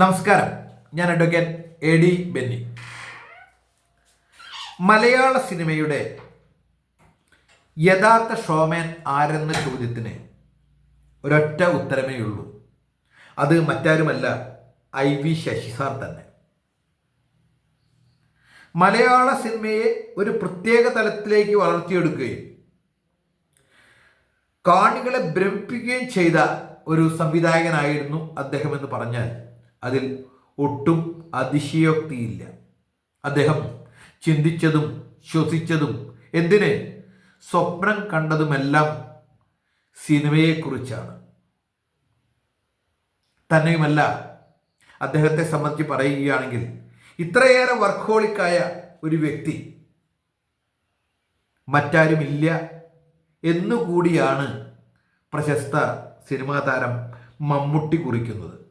നമസ്കാരം. ഞാൻ advocate A D Benny. മലയാള സിനിമയുടെ യഥാർത്ഥ ഷോമാൻ ആരെന്ന ചോദ്യത്തിന് ഒരൊറ്റ ഉത്തരമേ ഉള്ളൂ. അത് മറ്റാരുമല്ല ഐ വി ശശി സാർ തന്നെ. മലയാള സിനിമയെ ഒരു പ്രത്യേക തലത്തിലേക്ക് വളർത്തിയെടുക്കുകയും കാണികളെ ഭ്രമിപ്പിക്കുകയും ചെയ്ത ഒരു സംവിധായകനായിരുന്നു അദ്ദേഹം എന്ന് പറഞ്ഞാൽ അതിൽ ഒട്ടും അതിശയോക്തിയില്ല. അദ്ദേഹം ചിന്തിച്ചതും ശ്വസിച്ചതും എന്തിന്? സ്വപ്നം കണ്ടതുമെല്ലാം സിനിമയെക്കുറിച്ചാണ്. തന്നെയുമല്ല അദ്ദേഹത്തെ സംബന്ധിച്ച് പറയുകയാണെങ്കിൽ ഇത്രയേറെ വർക്കോളിക്കായ ഒരു വ്യക്തി മറ്റാരുമില്ല എന്നുകൂടിയാണ് പ്രശസ്ത സിനിമാ താരം മമ്മൂട്ടി കുറിക്കുന്നത്.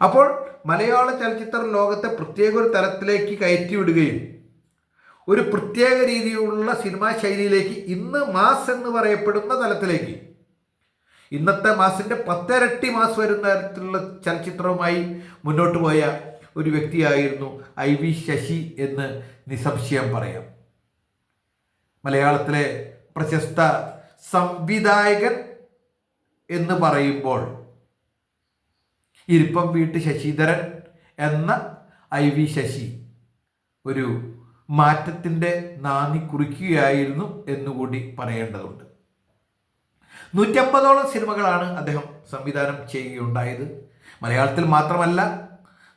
അപ്പോൾ മലയാള ചലച്ചിത്ര ലോകത്തെ പ്രത്യേക ഒരു തലത്തിലേക്ക് കയറ്റിവിടുകയും ഒരു പ്രത്യേക രീതിയിലുള്ള സിനിമാ ശൈലിയിലേക്ക് ഇന്ന് മാസ് എന്ന് പറയപ്പെടുന്ന തലത്തിലേക്ക്. ഇന്നത്തെ മാസിന്റെ പത്തിരട്ടി മാസ് വരുന്ന തരത്തിലുള്ള ചലച്ചിത്രവുമായി മുന്നോട്ട് പോയ ഒരു വ്യക്തിയായിരുന്നു ഐ വി ശശി എന്ന് നിസംശയം പറയാം. മലയാളത്തിലെ പ്രശസ്ത സംവിധായകൻ എന്ന് പറയുമ്പോൾ ഇരിപ്പം വീട്ട് ശശിധരൻ എന്ന ഐ വി ശശി ഒരു മാറ്റത്തിന്റെ നാന്ദി കുറിക്കുകയായിരുന്നു എന്നുകൂടി പറയേണ്ടതുണ്ട്. നൂറ്റമ്പതോളം സിനിമകളാണ് അദ്ദേഹം സംവിധാനം ചെയ്യുകയുണ്ടായത്. മലയാളത്തിൽ മാത്രമല്ല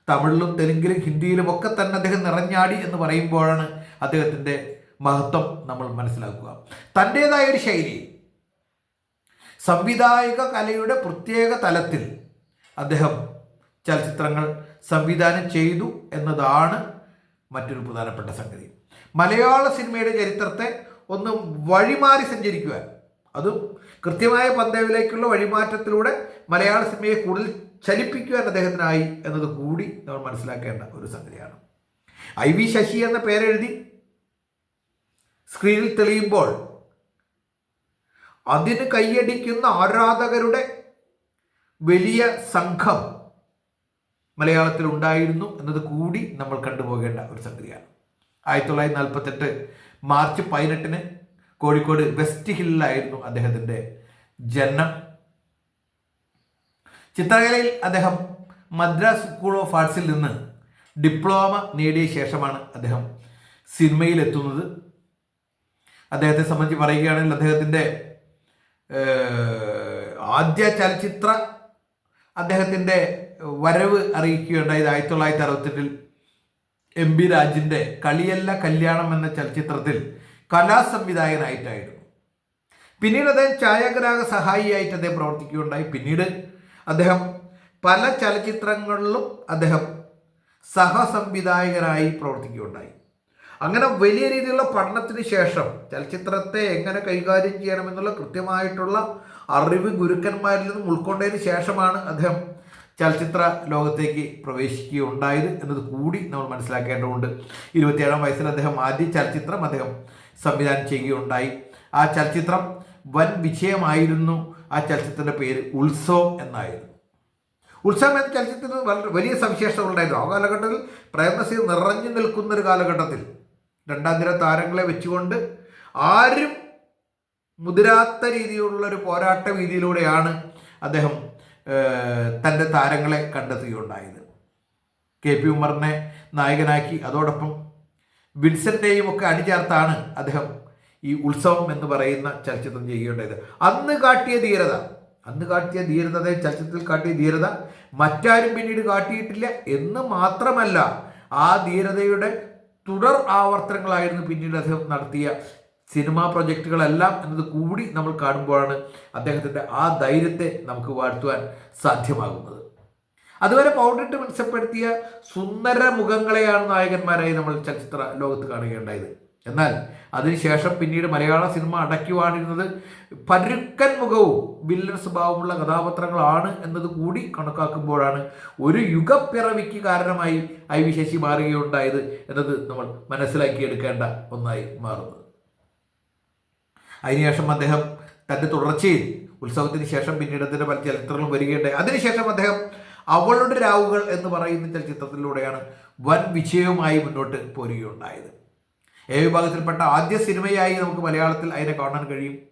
തമിഴിലും തെലുങ്കിലും ഹിന്ദിയിലും ഒക്കെ തന്നെ അദ്ദേഹം നിറഞ്ഞാടി എന്ന് പറയുമ്പോഴാണ് അദ്ദേഹത്തിന്റെ മഹത്വം നമ്മൾ മനസ്സിലാക്കുക. തന്റേതായ ഒരു ശൈലി. സംവിധായക കലയുടെ പ്രത്യേക തലത്തിൽ അദ്ദേഹം ചലച്ചിത്രങ്ങൾ സംവിധാനം ചെയ്തു എന്നതാണ് മറ്റൊരു പ്രധാനപ്പെട്ട സംഗതി. മലയാള സിനിമയുടെ ചരിത്രത്തെ ഒന്ന് വഴിമാറി സഞ്ചരിക്കുവാൻ. അതും കൃത്യമായ പന്തവിലേക്കുള്ള വഴിമാറ്റത്തിലൂടെ മലയാള സിനിമയെ കൂടുതൽ ചലിപ്പിക്കുവാൻ അദ്ദേഹത്തിനായി എന്നത് കൂടി നമ്മൾ മനസ്സിലാക്കേണ്ട ഒരു സംഗതിയാണ്. ഐ വി ശശി എന്ന പേരെഴുതി സ്ക്രീനിൽ തെളിയുമ്പോൾ അതിന് കൈയടിക്കുന്ന ആരാധകരുടെ വലിയ സംഘം മലയാളത്തിൽ ഉണ്ടായിരുന്നു എന്നത് കൂടി നമ്മൾ കണ്ടുപോകേണ്ട ഒരു സംഗതിയാണ്. ആയിരത്തി തൊള്ളായിരത്തി നാൽപ്പത്തെട്ട് മാർച്ച് പതിനെട്ടിന് കോഴിക്കോട് വെസ്റ്റ് ഹില്ലിലായിരുന്നു അദ്ദേഹത്തിന്റെ ജനനം. ചിത്രകലയിൽ അദ്ദേഹം മദ്രാസ് സ്കൂൾ ഓഫ് ആർട്സിൽ നിന്ന് ഡിപ്ലോമ നേടിയ ശേഷമാണ് അദ്ദേഹം സിനിമയിലെത്തുന്നത്. അദ്ദേഹത്തെ സംബന്ധിച്ച് പറയുകയാണെങ്കിൽ അദ്ദേഹത്തിന്റെ ആദ്യ ചലച്ചിത്ര അദ്ദേഹത്തിന്റെ വരവ് അറിയിക്കുകയുണ്ടായത് ആയിരത്തി തൊള്ളായിരത്തി അറുപത്തെട്ടിൽ എം ബി രാജിന്റെ കളിയല്ല കല്യാണം എന്ന ചലച്ചിത്രത്തിൽ കലാസംവിധായകനായിട്ടായിരുന്നു. പിന്നീട് അദ്ദേഹം ഛായാഗ്രാഹക സഹായിയായിട്ട് അദ്ദേഹം പ്രവർത്തിക്കുകയുണ്ടായി. പിന്നീട് അദ്ദേഹം പല ചലച്ചിത്രങ്ങളിലും അദ്ദേഹം സഹസംവിധായകനായി പ്രവർത്തിക്കുകയുണ്ടായി. അങ്ങനെ വലിയ രീതിയിലുള്ള പഠനത്തിന് ശേഷം ചലച്ചിത്രത്തെ എങ്ങനെ കൈകാര്യം ചെയ്യണമെന്നുള്ള കൃത്യമായിട്ടുള്ള അറിവ് ഗുരുക്കന്മാരിൽ നിന്നും ഉൾക്കൊണ്ടതിന് ശേഷമാണ് അദ്ദേഹം ചലച്ചിത്ര ലോകത്തേക്ക് പ്രവേശിക്കുകയുണ്ടായത് എന്നത് കൂടി നമ്മൾ മനസ്സിലാക്കേണ്ടതുണ്ട്. ഇരുപത്തിയേഴാം വയസ്സിൽ അദ്ദേഹം ആദ്യ ചലച്ചിത്രം അദ്ദേഹം സംവിധാനം ചെയ്യുകയുണ്ടായി. ആ ചലച്ചിത്രം വൻ വിജയമായിരുന്നു. ആ ചലച്ചിത്രത്തിന്റെ പേര് ഉത്സവം എന്നായിരുന്നു. ഉത്സവം എന്ന ചലച്ചിത്രത്തിന് വളരെ വലിയ സവിശേഷതകളുണ്ടായിരുന്നു ആ കാലഘട്ടത്തിൽ പ്രേമസി നിറഞ്ഞു നിൽക്കുന്ന ഒരു കാലഘട്ടത്തിൽ രണ്ടാം നിര താരങ്ങളെ വെച്ചുകൊണ്ട് ആരും മുതിരാത്ത രീതിയിലുള്ള ഒരു പോരാട്ട രീതിയിലൂടെയാണ് അദ്ദേഹം തന്റെ താരങ്ങളെ കണ്ടെത്തുകയുണ്ടായത്. കെ പി ഉമറിനെ നായകനാക്കി അതോടൊപ്പം വിൻസെന്റെയും ഒക്കെ അണിചേർത്താണ് അദ്ദേഹം ഈ ഉത്സവം എന്ന് പറയുന്ന ചലച്ചിത്രം ചെയ്യുകയുണ്ടായത്. അന്ന് കാട്ടിയ ധീരത അന്ന് കാട്ടിയ ധീരതയെ ചലച്ചിത്രത്തിൽ കാട്ടിയ ധീരത മറ്റാരും പിന്നീട് കാട്ടിയിട്ടില്ല എന്ന് മാത്രമല്ല ആ ധീരതയുടെ തുടർ ആവർത്തനങ്ങളായിരുന്നു പിന്നീട് അദ്ദേഹം നടത്തിയ സിനിമാ പ്രൊജക്റ്റുകളെല്ലാം എന്നത് കൂടി നമ്മൾ കാണുമ്പോഴാണ് അദ്ദേഹത്തിന്റെ ആ ധൈര്യത്തെ നമുക്ക് വാഴ്ത്തുവാൻ സാധ്യമാകുന്നത്. അതുവരെ പൗഡറിട്ട് മെച്ചപ്പെടുത്തിയ സുന്ദര മുഖങ്ങളെയാണ് നായകന്മാരായി നമ്മൾ ചലച്ചിത്ര ലോകത്ത് കാണുകയുണ്ടായത്. എന്നാൽ അതിനുശേഷം പിന്നീട് മലയാള സിനിമ അടക്കി വാണിരുന്നത് പരുക്കൻ മുഖവും വില്ലൻ സ്വഭാവമുള്ള കഥാപാത്രങ്ങളാണ് എന്നത് കൂടി കണക്കാക്കുമ്പോഴാണ് ഒരു യുഗപ്പിറവിക്ക് കാരണമായി ഐ വി ശശി മാറുകയുണ്ടായത് എന്നത് നമ്മൾ മനസ്സിലാക്കിയെടുക്കേണ്ട ഒന്നായി മാറുന്നത്. അതിനുശേഷം അദ്ദേഹം തന്റെ തുടർച്ചയിൽ ഉത്സവത്തിന് ശേഷം പിന്നീട് അതിന്റെ പല ചലച്ചിത്രങ്ങളും വരികയുണ്ടായി. അതിനുശേഷം അദ്ദേഹം അവളുടെ രാവുകൾ എന്ന് പറയുന്ന ചലച്ചിത്രത്തിലൂടെയാണ് വൻ വിജയവുമായി മുന്നോട്ട് പോരുകയുണ്ടായത്. എ വിഭാഗത്തിൽപ്പെട്ട ആദ്യ സിനിമയായി നമുക്ക് മലയാളത്തിൽ അതിനെ കാണാൻ കഴിയും.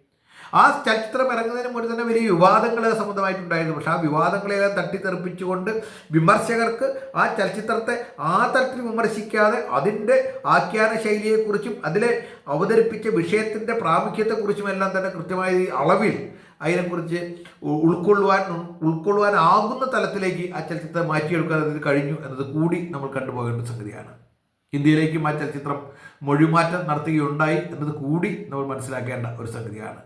ആ ചലച്ചിത്രം ഇറങ്ങുന്നതിന് മുന്നേ തന്നെ വലിയ വിവാദങ്ങൾ സംബന്ധമായിട്ടുണ്ടായിരുന്നു. പക്ഷേ ആ വിവാദങ്ങളെല്ലാം തട്ടിത്തെറിപ്പിച്ചുകൊണ്ട് വിമർശകർക്ക് ആ ചലച്ചിത്രത്തെ ആ തരത്തിൽ വിമർശിക്കാതെ അതിന്റെ ആഖ്യാന ശൈലിയെക്കുറിച്ചും അതിലെ അവതരിപ്പിച്ച വിഷയത്തിന്റെ പ്രാമുഖ്യത്തെക്കുറിച്ചും എല്ലാം തന്നെ കൃത്യമായ അളവിൽ അതിനെക്കുറിച്ച് ഉൾക്കൊള്ളുവാൻ ഉൾക്കൊള്ളുവാനാകുന്ന തലത്തിലേക്ക് ആ ചലച്ചിത്രം മാറ്റിയെടുക്കാൻ അതിന് കഴിഞ്ഞു എന്നത് കൂടി നമ്മൾ കണ്ടുപോകേണ്ട സംഗതിയാണ്. ഇന്ത്യയിലേക്കും ആ ചലച്ചിത്രം മൊഴിമാറ്റം നടത്തുകയുണ്ടായി എന്നത് കൂടി നമ്മൾ മനസ്സിലാക്കേണ്ട ഒരു സംഗതിയാണ്.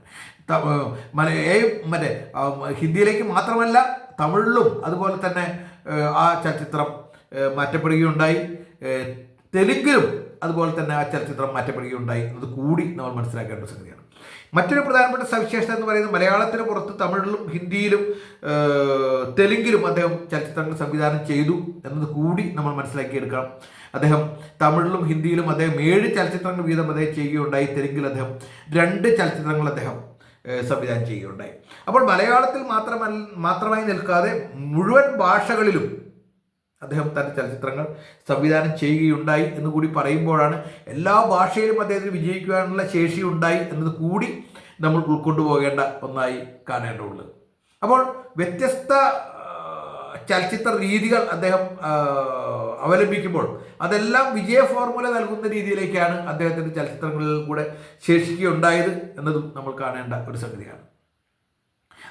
ത- ഏഹ് മല- ഏ- മറ്റേ ഹിന്ദിയിലേക്ക് മാത്രമല്ല തമിഴിലും അതുപോലെ തന്നെ ആ ചലച്ചിത്രം മാറ്റപ്പെടുകയുണ്ടായി. തെലുങ്കിലും അതുപോലെ തന്നെ ആ ചലച്ചിത്രം മാറ്റപ്പെടുകയുണ്ടായി. എന്നത് കൂടി നമ്മൾ മനസ്സിലാക്കേണ്ട സംഗതിയാണ്. മറ്റൊരു പ്രധാനപ്പെട്ട സവിശേഷത എന്ന് പറയുന്നത് മലയാളത്തിന് പുറത്ത് തമിഴിലും ഹിന്ദിയിലും തെലുങ്കിലും അദ്ദേഹം ചലച്ചിത്രങ്ങൾ സംവിധാനം ചെയ്തു എന്നത് കൂടി നമ്മൾ മനസ്സിലാക്കിയെടുക്കണം. അദ്ദേഹം തമിഴിലും ഹിന്ദിയിലും അദ്ദേഹം ഏഴ് ചലച്ചിത്രങ്ങൾ വീതം അദ്ദേഹം ചെയ്യുകയുണ്ടായി. തെലുങ്കിൽ അദ്ദേഹം രണ്ട് ചലച്ചിത്രങ്ങൾ അദ്ദേഹം സംവിധാനം ചെയ്യുകയുണ്ടായി. അപ്പോൾ മലയാളത്തിൽ മാത്രമല്ല മാത്രമായി നിൽക്കാതെ മുഴുവൻ ഭാഷകളിലും അദ്ദേഹം തന്റെ ചലച്ചിത്രങ്ങൾ സംവിധാനം ചെയ്യുകയുണ്ടായി എന്ന് കൂടി പറയുമ്പോഴാണ് എല്ലാ ഭാഷയിലും അദ്ദേഹത്തിന് വിജയിക്കുവാനുള്ള ശേഷി ഉണ്ടായി എന്നത് കൂടി നമ്മൾ ഉൾക്കൊണ്ടുപോകേണ്ട ഒന്നായി കാണേണ്ടതുള്ളത്. അപ്പോൾ വ്യത്യസ്ത ചലച്ചിത്ര രീതികൾ അദ്ദേഹം അവലംബിക്കുമ്പോൾ. അതെല്ലാം വിജയ ഫോർമുല നൽകുന്ന രീതിയിലേക്കാണ് അദ്ദേഹത്തിന്റെ ചലച്ചിത്രങ്ങളിൽ കൂടെ ശേഷിക്കുകയുണ്ടായത് എന്നതും നമ്മൾ കാണേണ്ട ഒരു സംഗതിയാണ്.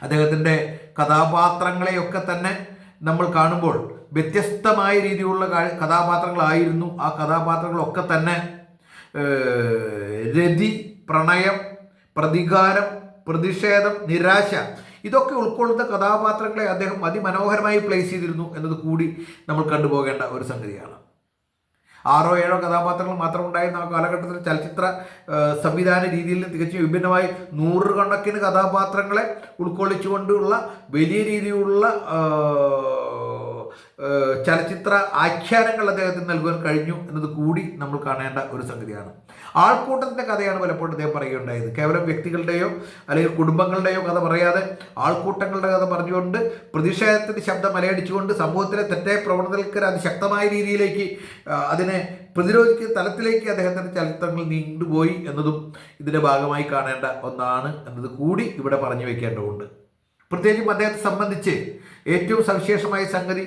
അദ്ദേഹത്തിന്റെ കഥാപാത്രങ്ങളെയൊക്കെ തന്നെ നമ്മൾ കാണുമ്പോൾ വ്യത്യസ്തമായ രീതിയിലുള്ള കഥാപാത്രങ്ങളായിരുന്നു. ആ കഥാപാത്രങ്ങളൊക്കെ തന്നെ രതി പ്രണയം പ്രതികാരം പ്രതിഷേധം നിരാശ ഇതൊക്കെ ഉൾക്കൊള്ളുന്ന കഥാപാത്രങ്ങളെ അദ്ദേഹം അതിമനോഹരമായി പ്ലേസ് ചെയ്തിരുന്നു എന്നത് കൂടി നമ്മൾ കണ്ടുപോകേണ്ട ഒരു സംഗതിയാണ്. ആറോ ഏഴോ കഥാപാത്രങ്ങൾ മാത്രം ഉണ്ടായിരുന്ന ആ കാലഘട്ടത്തിൽ ചലച്ചിത്ര സംവിധാന രീതിയിൽ നിന്ന് തികച്ചും വിഭിന്നമായി നൂറുകണക്കിന് കഥാപാത്രങ്ങളെ ഉൾക്കൊള്ളിച്ചുകൊണ്ടുള്ള വലിയ രീതിയിലുള്ള ചലച്ചിത്ര ആഖ്യാനങ്ങൾ അദ്ദേഹത്തിന് നൽകുവാൻ കഴിഞ്ഞു എന്നത് കൂടി നമ്മൾ കാണേണ്ട ഒരു സംഗതിയാണ്. ആൾക്കൂട്ടത്തിന്റെ കഥയാണ് പലപ്പോഴും അദ്ദേഹം പറയുകയുണ്ടായത്. കേവലം വ്യക്തികളുടെയോ അല്ലെങ്കിൽ കുടുംബങ്ങളുടെയോ കഥ പറയാതെ ആൾക്കൂട്ടങ്ങളുടെ കഥ പറഞ്ഞുകൊണ്ട് പ്രതിഷേധത്തിന്റെ ശബ്ദം മലയടിച്ചുകൊണ്ട് സമൂഹത്തിലെ തെറ്റായ പ്രവണതകൾക്ക് അതിശക്തമായ രീതിയിലേക്ക് അതിനെ പ്രതിരോധിക്കുന്ന തലത്തിലേക്ക് അദ്ദേഹത്തിന്റെ ചലച്ചിത്രങ്ങൾ നീണ്ടുപോയി എന്നതും ഇതിന്റെ ഭാഗമായി കാണേണ്ട ഒന്നാണ് എന്നത് കൂടി ഇവിടെ പറഞ്ഞു വയ്ക്കേണ്ടതുണ്ട് പ്രത്യേകിച്ചും അദ്ദേഹത്തെ സംബന്ധിച്ച് ഏറ്റവും സവിശേഷമായ സംഗതി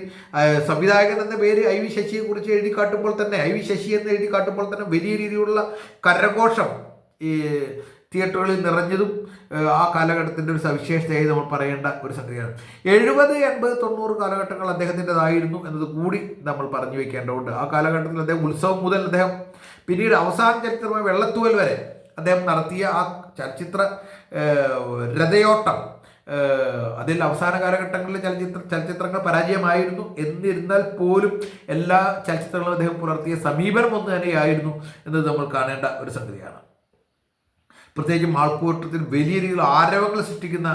സംവിധായകൻ എന്ന പേര് ഐ വി ശശിയെ കുറിച്ച് എഴുതി കാട്ടുമ്പോൾ തന്നെ ഐ വി ശശി എന്ന് എഴുതി കാട്ടുമ്പോൾ തന്നെ വലിയ രീതിയിലുള്ള കരഘോഷം ഈ തിയേറ്ററുകളിൽ നിറഞ്ഞതും ആ, കാലഘട്ടത്തിന്റെ ഒരു സവിശേഷതയായി നമ്മൾ പറയേണ്ട ഒരു സംഗതിയാണ്. എഴുപത് എൺപത് തൊണ്ണൂറ് കാലഘട്ടങ്ങൾ അദ്ദേഹത്തിന്റെതായിരുന്നു എന്നത് കൂടി നമ്മൾ പറഞ്ഞു വയ്ക്കേണ്ടതുണ്ട് ആ കാലഘട്ടത്തിൽ അദ്ദേഹം ഉത്സവം മുതൽ അദ്ദേഹം പിന്നീട് അവസാന ചരിത്രമായ വെള്ളത്തൂവൽ വരെ അദ്ദേഹം നടത്തിയ ആ ചലച്ചിത്ര രഥയോട്ടം അതിൽ അവസാന കാലഘട്ടങ്ങളിൽ ചലച്ചിത്ര ചലച്ചിത്രങ്ങൾ പരാജയമായിരുന്നു. എന്നിരുന്നാൽ പോലും എല്ലാ ചലച്ചിത്രങ്ങളും അദ്ദേഹം പുലർത്തിയ സമീപനം ഒന്ന് തന്നെയായിരുന്നു എന്നത് നമ്മൾ കാണേണ്ട ഒരു സംഗതിയാണ്. പ്രത്യേകിച്ചും ആൾക്കൂട്ടത്തിൽ വലിയ രീതിയിൽ ആരവങ്ങൾ സൃഷ്ടിക്കുന്ന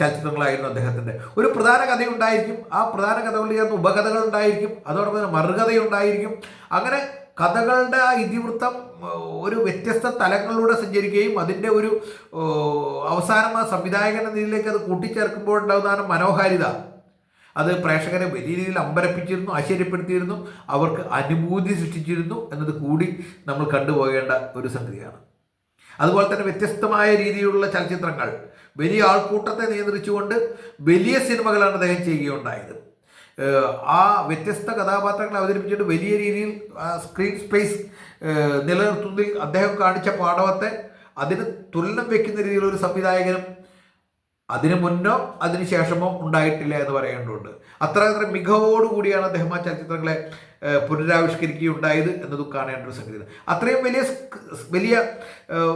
ചലച്ചിത്രങ്ങളായിരുന്നു അദ്ദേഹത്തിന്റെ ഒരു പ്രധാന കഥയുണ്ടായിരിക്കും. ആ പ്രധാന കഥകളിൽ ചേർന്ന് ഉപകഥകൾ ഉണ്ടായിരിക്കും. അതോടൊപ്പം തന്നെ മറുകഥയുണ്ടായിരിക്കും. അങ്ങനെ കഥകളുടെ ആ ഇതിവൃത്തം ഒരു വ്യത്യസ്ത തലങ്ങളിലൂടെ സഞ്ചരിക്കുകയും അതിന്റെ ഒരു അവസാനം ആ സംവിധായകൻ എന്ന രീതിയിലേക്ക് അത് കൂട്ടിച്ചേർക്കുമ്പോൾ മനോഹാരിത അത് പ്രേക്ഷകരെ വലിയ രീതിയിൽ അമ്പരപ്പിച്ചിരുന്നു ആശ്ചര്യപ്പെടുത്തിയിരുന്നു അവർക്ക് അനുഭൂതി സൃഷ്ടിച്ചിരുന്നു എന്നത് കൂടി നമ്മൾ കണ്ടുപോകേണ്ട ഒരു സംഗതിയാണ്. അതുപോലെ തന്നെ വ്യത്യസ്തമായ രീതിയിലുള്ള ചലച്ചിത്രങ്ങൾ വലിയ ആൾക്കൂട്ടത്തെ നിയന്ത്രിച്ചുകൊണ്ട് വലിയ സിനിമകളാണ് അദ്ദേഹം ചെയ്യുകയുണ്ടായത്. ആ വ്യത്യസ്ത കഥാപാത്രങ്ങളെ അവതരിപ്പിച്ചിട്ട് വലിയ രീതിയിൽ സ്ക്രീൻ സ്പേസ് നിലനിർത്തുന്നതിൽ അദ്ദേഹം കാണിച്ച പാഠവത്തെ അതിന് തുലനം വെക്കുന്ന രീതിയിലുള്ള ഒരു സംവിധായകനും അതിനു മുന്നോ അതിനു ശേഷമോ ഉണ്ടായിട്ടില്ല എന്ന് പറയേണ്ടതുണ്ട്. അത്ര അത്ര മികവോടുകൂടിയാണ് അദ്ദേഹം ആ ചലച്ചിത്രങ്ങളെ പുനരാവിഷ്കരിക്കുകയുണ്ടായത് എന്നതും കാണേണ്ട ഒരു സംഗതി. അത്രയും വലിയ വലിയ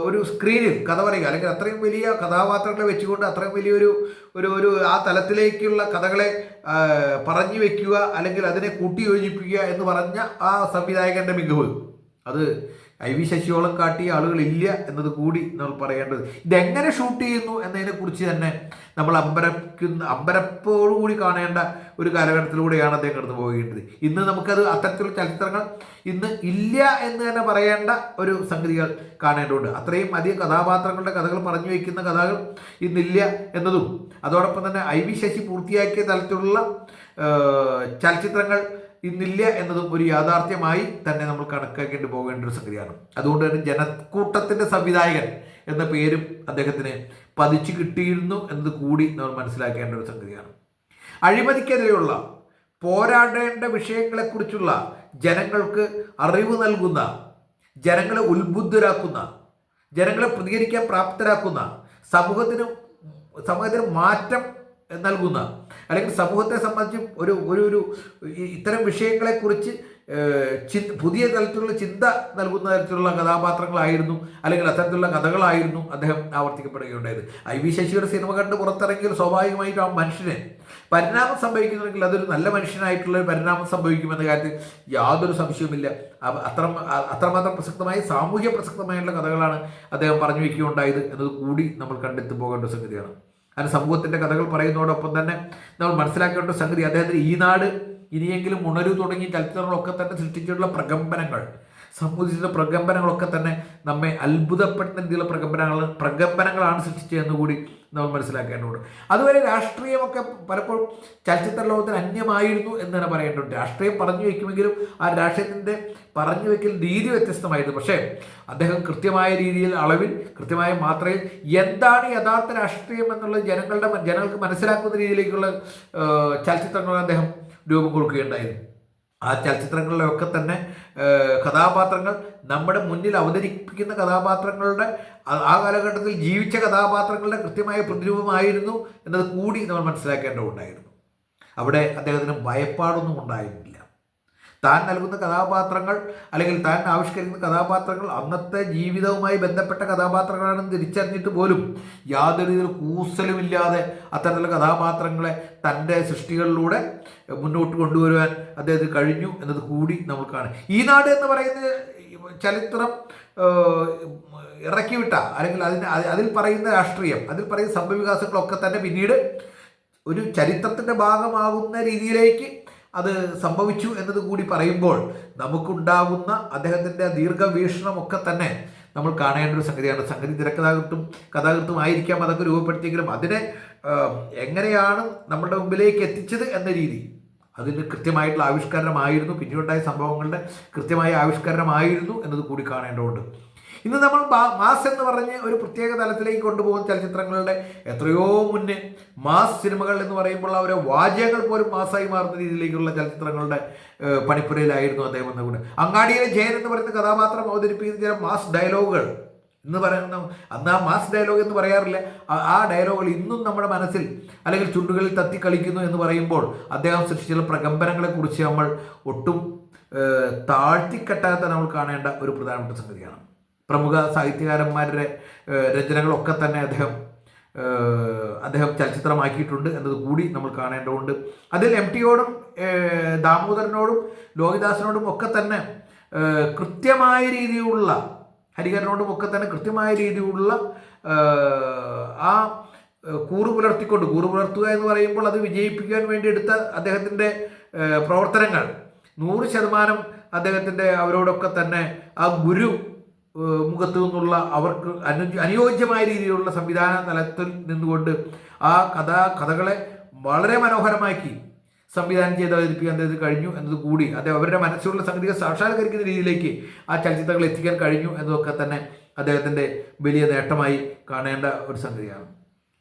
ഒരു സ്ക്രീനിൽ കഥ പറയുക അല്ലെങ്കിൽ അത്രയും വലിയ കഥാപാത്രങ്ങളെ വെച്ചുകൊണ്ട് അത്രയും വലിയൊരു ഒരു ഒരു ആ തലത്തിലേക്കുള്ള കഥകളെ പറഞ്ഞു വെക്കുക അല്ലെങ്കിൽ അതിനെ കൂട്ടിയോജിപ്പിക്കുക എന്ന് പറഞ്ഞ ആ സംവിധായകന്റെ മികവ്. അത് ഐ വി ശശിയോളം കാട്ടിയ ആളുകളില്ല എന്നത് കൂടി നമ്മൾ പറയേണ്ടത്. ഇതെങ്ങനെ ഷൂട്ട് ചെയ്യുന്നു എന്നതിനെക്കുറിച്ച് തന്നെ നമ്മൾ അമ്പരക്കുന്ന അമ്പരപ്പോടുകൂടി കാണേണ്ട ഒരു കാലഘട്ടത്തിലൂടെയാണ് അദ്ദേഹം കടന്നു പോകേണ്ടത്. ഇന്ന് നമുക്കത് അത്തരത്തിലുള്ള ചലച്ചിത്രങ്ങൾ ഇന്ന് ഇല്ല എന്ന് തന്നെ പറയേണ്ട ഒരു സംഗതികൾ കാണേണ്ടതുണ്ട്. അത്രയും അധികം കഥാപാത്രങ്ങളുടെ കഥകൾ പറഞ്ഞു വയ്ക്കുന്ന കഥകൾ ഇന്നില്ല എന്നതും അതോടൊപ്പം തന്നെ ഐ വി ശശി പൂർത്തിയാക്കിയ തലത്തിലുള്ള ചലച്ചിത്രങ്ങൾ ഇന്നില്ല എന്നതും ഒരു യാഥാർത്ഥ്യമായി തന്നെ നമ്മൾ കണക്കാക്കേണ്ടി പോകേണ്ട ഒരു സംഗതിയാണ്. അതുകൊണ്ട് തന്നെ ജനക്കൂട്ടത്തിന്റെ സംവിധായകൻ എന്ന പേരും അദ്ദേഹത്തിന് പതിച്ചു കിട്ടിയിരുന്നു എന്നത് കൂടി നമ്മൾ മനസ്സിലാക്കേണ്ട ഒരു സംഗതിയാണ്. അഴിമതിക്കെതിരെയുള്ള പോരാടേണ്ട വിഷയങ്ങളെക്കുറിച്ചുള്ള ജനങ്ങൾക്ക് അറിവ് നൽകുന്ന ജനങ്ങളെ ഉത്ബുദ്ധരാക്കുന്ന ജനങ്ങളെ പ്രതികരിക്കാൻ പ്രാപ്തരാക്കുന്ന സമൂഹത്തിന് സമൂഹത്തിന് മാറ്റം നൽകുന്ന അല്ലെങ്കിൽ സമൂഹത്തെ സംബന്ധിച്ച് ഒരു ഒരു ഒരു ഇത്തരം വിഷയങ്ങളെക്കുറിച്ച് ചി- പുതിയ തലത്തിലുള്ള ചിന്ത നൽകുന്ന തരത്തിലുള്ള കഥാപാത്രങ്ങളായിരുന്നു അല്ലെങ്കിൽ അത്തരത്തിലുള്ള കഥകളായിരുന്നു അദ്ദേഹം ആവർത്തിക്കപ്പെടുകയുണ്ടായത്. ഐ വി ശശിയുടെ സിനിമ കണ്ട് പുറത്തിറങ്ങിയാൽ സ്വാഭാവികമായിട്ട് ആ മനുഷ്യനെ പരിണാമം സംഭവിക്കുന്നുണ്ടെങ്കിൽ അതൊരു നല്ല മനുഷ്യനായിട്ടുള്ള പരിണാമം സംഭവിക്കുമെന്ന കാര്യത്തിൽ യാതൊരു സംശയവുമില്ല. അത്ര അത്രമാത്രം പ്രസക്തമായ സാമൂഹ്യ പ്രസക്തമായുള്ള കഥകളാണ് അദ്ദേഹം പറഞ്ഞു വയ്ക്കുകയുണ്ടായത് എന്നത് കൂടി നമ്മൾ കണ്ടെത്തി പോകേണ്ട സംഗതിയാണ്. അങ്ങനെ സമൂഹത്തിന്റെ കഥകൾ പറയുന്നതോടൊപ്പം തന്നെ നമ്മൾ മനസ്സിലാക്കേണ്ട സംഗതി അദ്ദേഹത്തിന് ഈ നാട് ഇനിയെങ്കിലും ഉണരു തുടങ്ങി ചലച്ചിത്രങ്ങളൊക്കെ തന്നെ സൃഷ്ടിച്ചിട്ടുള്ള പ്രകമ്പനങ്ങൾ സമൂഹത്തിലെ പ്രകമ്പനങ്ങളൊക്കെ തന്നെ നമ്മെ അത്ഭുതപ്പെടുന്ന രീതിയിലുള്ള പ്രകമ്പനങ്ങൾ പ്രകമ്പനങ്ങളാണ് സൃഷ്ടിച്ചതെന്ന് കൂടി നമ്മൾ മനസ്സിലാക്കേണ്ടതുണ്ട്. അതുവരെ രാഷ്ട്രീയമൊക്കെ പലപ്പോഴും ചലച്ചിത്ര ലോകത്തിന് അന്യമായിരുന്നു എന്ന് തന്നെ പറയേണ്ടതുണ്ട്. രാഷ്ട്രീയം പറഞ്ഞു വയ്ക്കുമെങ്കിലും ആ രാഷ്ട്രീയത്തിന്റെ പറഞ്ഞു വയ്ക്കൽ രീതി വ്യത്യസ്തമായിരുന്നു. പക്ഷേ അദ്ദേഹം കൃത്യമായ രീതിയിൽ അളവിൽ കൃത്യമായ മാത്രയിൽ എന്താണ് യഥാർത്ഥ രാഷ്ട്രീയം എന്നുള്ളത് ജനങ്ങളുടെ ജനങ്ങൾക്ക് മനസ്സിലാക്കുന്ന രീതിയിലേക്കുള്ള ചലച്ചിത്രങ്ങൾ അദ്ദേഹം രൂപം കൊടുക്കുകയുണ്ടായിരുന്നു ആ ചലച്ചിത്രങ്ങളിലൊക്കെ തന്നെ കഥാപാത്രങ്ങൾ നമ്മുടെ മുന്നിൽ അവതരിപ്പിക്കുന്ന കഥാപാത്രങ്ങളുടെ ആ- കാലഘട്ടത്തിൽ ജീവിച്ച കഥാപാത്രങ്ങളുടെ കൃത്യമായ പ്രതിരൂപമായിരുന്നു എന്നത് കൂടി നമ്മൾ മനസ്സിലാക്കേണ്ടതുണ്ടായിരുന്നു. അവിടെ അദ്ദേഹത്തിന് ഭയപ്പാടൊന്നും ഉണ്ടായിരുന്നില്ല. താൻ നൽകുന്ന കഥാപാത്രങ്ങൾ അല്ലെങ്കിൽ താൻ ആവിഷ്കരിക്കുന്ന കഥാപാത്രങ്ങൾ അന്നത്തെ ജീവിതവുമായി ബന്ധപ്പെട്ട കഥാപാത്രങ്ങളാണെന്ന് തിരിച്ചറിഞ്ഞിട്ട് പോലും യാതൊരു ഇതിൽ കൂസലുമില്ലാതെ അത്തരത്തിലുള്ള കഥാപാത്രങ്ങളെ തന്റെ സൃഷ്ടികളിലൂടെ മുന്നോട്ട് കൊണ്ടുവരുവാൻ അദ്ദേഹത്തിന് കഴിഞ്ഞു എന്നത് കൂടി നമ്മൾ കാണും ഈ നാട് എന്ന് പറയുന്ന ചരിത്രം ഇറക്കിവിട്ട അല്ലെങ്കിൽ അതിന് അതിൽ പറയുന്ന രാഷ്ട്രീയം അതിൽ പറയുന്ന സംഭവവികാസങ്ങളൊക്കെ തന്നെ പിന്നീട് ഒരു ചരിത്രത്തിന്റെ ഭാഗമാകുന്ന രീതിയിലേക്ക് അത് സംഭവിച്ചു എന്നത് കൂടി പറയുമ്പോൾ നമുക്കുണ്ടാകുന്ന അദ്ദേഹത്തിന്റെ ദീർഘവീക്ഷണമൊക്കെ തന്നെ നമ്മൾ കാണേണ്ട ഒരു സംഗതിയാണ്. സംഗതി തിരക്കഥാകൃത്തും കഥാകൃത്തും ആയിരിക്കാം അതൊക്കെ രൂപപ്പെടുത്തിയെങ്കിലും അതിനെ എങ്ങനെയാണ് നമ്മുടെ മുമ്പിലേക്ക് എത്തിച്ചത് എന്ന രീതി അതിന് കൃത്യമായിട്ടുള്ള ആവിഷ്കരണമായിരുന്നു. പിന്നീടുണ്ടായ സംഭവങ്ങളുടെ കൃത്യമായ ആവിഷ്കരണമായിരുന്നു എന്നത് കൂടി കാണേണ്ടതുണ്ട്. ഇന്ന് നമ്മൾ മാസ് എന്ന് പറഞ്ഞ് ഒരു പ്രത്യേക തലത്തിലേക്ക് കൊണ്ടുപോകുന്ന ചലച്ചിത്രങ്ങളുടെ എത്രയോ മുന്നേ മാസ് സിനിമകൾ എന്ന് പറയുമ്പോൾ അവരെ വാചകങ്ങൾ പോലും മാസായി മാറുന്ന രീതിയിലേക്കുള്ള ചലച്ചിത്രങ്ങളുടെ പണിപ്പുരയിലായിരുന്നു അദ്ദേഹം എന്നുകൂടെ അങ്ങാടിയിലെ ജയൻ എന്ന് പറയുന്ന കഥാപാത്രം അവതരിപ്പിക്കുന്ന ചില മാസ് ഡയലോഗുകൾ എന്ന് പറയുന്ന അന്ന് ആ മാസ് ഡയലോഗ് എന്ന് പറയാറില്ല. ആ- ഡയലോഗുകൾ ഇന്നും നമ്മുടെ മനസ്സിൽ അല്ലെങ്കിൽ ചുണ്ടുകളിൽ തത്തി കളിക്കുന്നു എന്ന് പറയുമ്പോൾ അദ്ദേഹം സൃഷ്ടിച്ചുള്ള പ്രകമ്പനങ്ങളെ കുറിച്ച് നമ്മൾ ഒട്ടും താഴ്ത്തിക്കെട്ടാത്ത നമ്മൾ കാണേണ്ട ഒരു പ്രധാനപ്പെട്ട സംഗതിയാണ്. പ്രമുഖ സാഹിത്യകാരന്മാരുടെ രചനകളൊക്കെ തന്നെ അദ്ദേഹം അദ്ദേഹം ചലച്ചിത്രമാക്കിയിട്ടുണ്ട് എന്നത് കൂടി നമ്മൾ കാണേണ്ടതുണ്ട്. അതിൽ എം ടിയോടും ദാമോദരനോടും ലോഹിദാസനോടും ഒക്കെ തന്നെ കൃത്യമായ രീതിയിലുള്ള ഹരിഹരനോടും ഒക്കെ തന്നെ കൃത്യമായ രീതിയിലുള്ള ആ കൂറു പുലർത്തിക്കൊണ്ട് കൂറു പുലർത്തുക എന്ന് പറയുമ്പോൾ അത് വിജയിപ്പിക്കാൻ വേണ്ടി എടുത്ത അദ്ദേഹത്തിന്റെ പ്രവർത്തനങ്ങൾ. നൂറ് ശതമാനം അദ്ദേഹത്തിന്റെ അവരോടൊക്കെ തന്നെ ആ ഗുരു മുഖത്തു നിന്നുള്ള അവർക്ക് അനു അനുയോജ്യമായ രീതിയിലുള്ള സംവിധാന തലത്തിൽ നിന്നുകൊണ്ട് ആ കഥ കഥകളെ വളരെ മനോഹരമാക്കി സംവിധാനം ചെയ്ത് അവതരിപ്പിക്കാൻ അദ്ദേഹത്തിന് കഴിഞ്ഞു എന്നത് കൂടി അദ്ദേഹം അവരുടെ മനസ്സിലുള്ള സംഗതികൾ സാക്ഷാത്കരിക്കുന്ന രീതിയിലേക്ക് ആ ചലച്ചിത്രങ്ങൾ എത്തിക്കാൻ കഴിഞ്ഞു എന്നതൊക്കെ തന്നെ അദ്ദേഹത്തിന്റെ വലിയ നേട്ടമായി കാണേണ്ട ഒരു സംഗതിയാണ്.